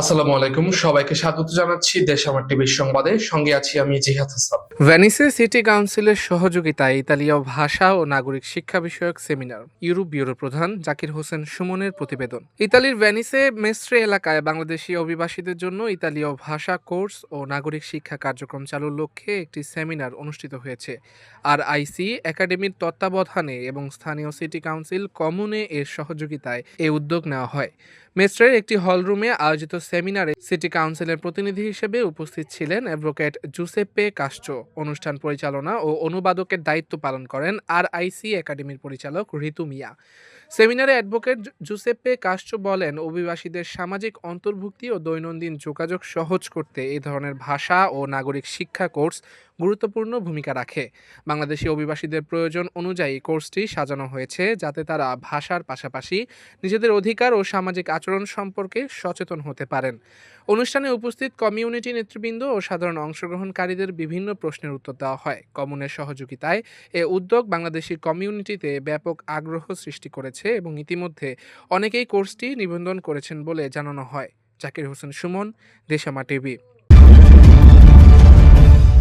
আসসালামু আলাইকুম। সবাইকে স্বাগত জানাচ্ছি টিভির সংবাদে। সঙ্গে আছি আমি জিহাদ হাসান। ভেনিসে সিটি কাউন্সিলের সহযোগিতায় ইতালীয় ভাষা ও নাগরিক শিক্ষা বিষয়ক সেমিনার, ইউরোপ ব্যুরো প্রধান জাকির হোসেন সুমনের প্রতিবেদন। ইতালির ভেনিসে মেস্ট্রে এলাকায় বাংলাদেশি অভিবাসীদের জন্য ইতালীয় ভাষা কোর্স ও নাগরিক শিক্ষা কার্যক্রম চালুর লক্ষ্যে একটি সেমিনার অনুষ্ঠিত হয়েছে। আর আইসি একাডেমির তত্ত্বাবধানে এবং স্থানীয় সিটি কাউন্সিল কমুনে এর সহযোগিতায় এই উদ্যোগ নেওয়া হয়। মেস্ট্রের একটি হলরুমে আয়োজিত সেমিনারে সিটি কাউন্সিলের প্রতিনিধি হিসেবে উপস্থিত ছিলেন অ্যাডভোকেট জুসেপ্পে কাস্ট্রো। অনুষ্ঠান পরিচালনা ও অনুবাদকের দায়িত্ব পালন করেন আর আইসি একাডেমির পরিচালক ঋতু মিয়া। সেমিনারে অ্যাডভোকেট জুসেপ্পে কাস্ট্রো বলেন, অভিবাসীদের সামাজিক অন্তর্ভুক্তি ও দৈনন্দিন যোগাযোগ সহজ করতে এই ধরনের ভাষা ও নাগরিক শিক্ষা কোর্স গুরুত্বপূর্ণ ভূমিকা রাখে। বাংলাদেশি অভিবাসীদের প্রয়োজন অনুযায়ী কোর্সটি সাজানো হয়েছে, যাতে তারা ভাষার পাশাপাশি নিজেদের অধিকার ও সামাজিক আচরণ সম্পর্কে সচেতন হতে পারেন। অনুষ্ঠানে উপস্থিত কমিউনিটি নেতৃবৃন্দ ও সাধারণ অংশগ্রহণকারীদের বিভিন্ন প্রশ্নের উত্তর দেওয়া হয়। কমনের সহযোগিতায় এ উদ্যোগ বাংলাদেশি কমিউনিটিতে ব্যাপক আগ্রহ সৃষ্টি করেছে। এবং ইতিমধ্যে অনেকেই কোর্সটি নিবন্ধন করেছেন বলে জানানো হয়। জাকির হোসেন সুমন দেশামা টিভি।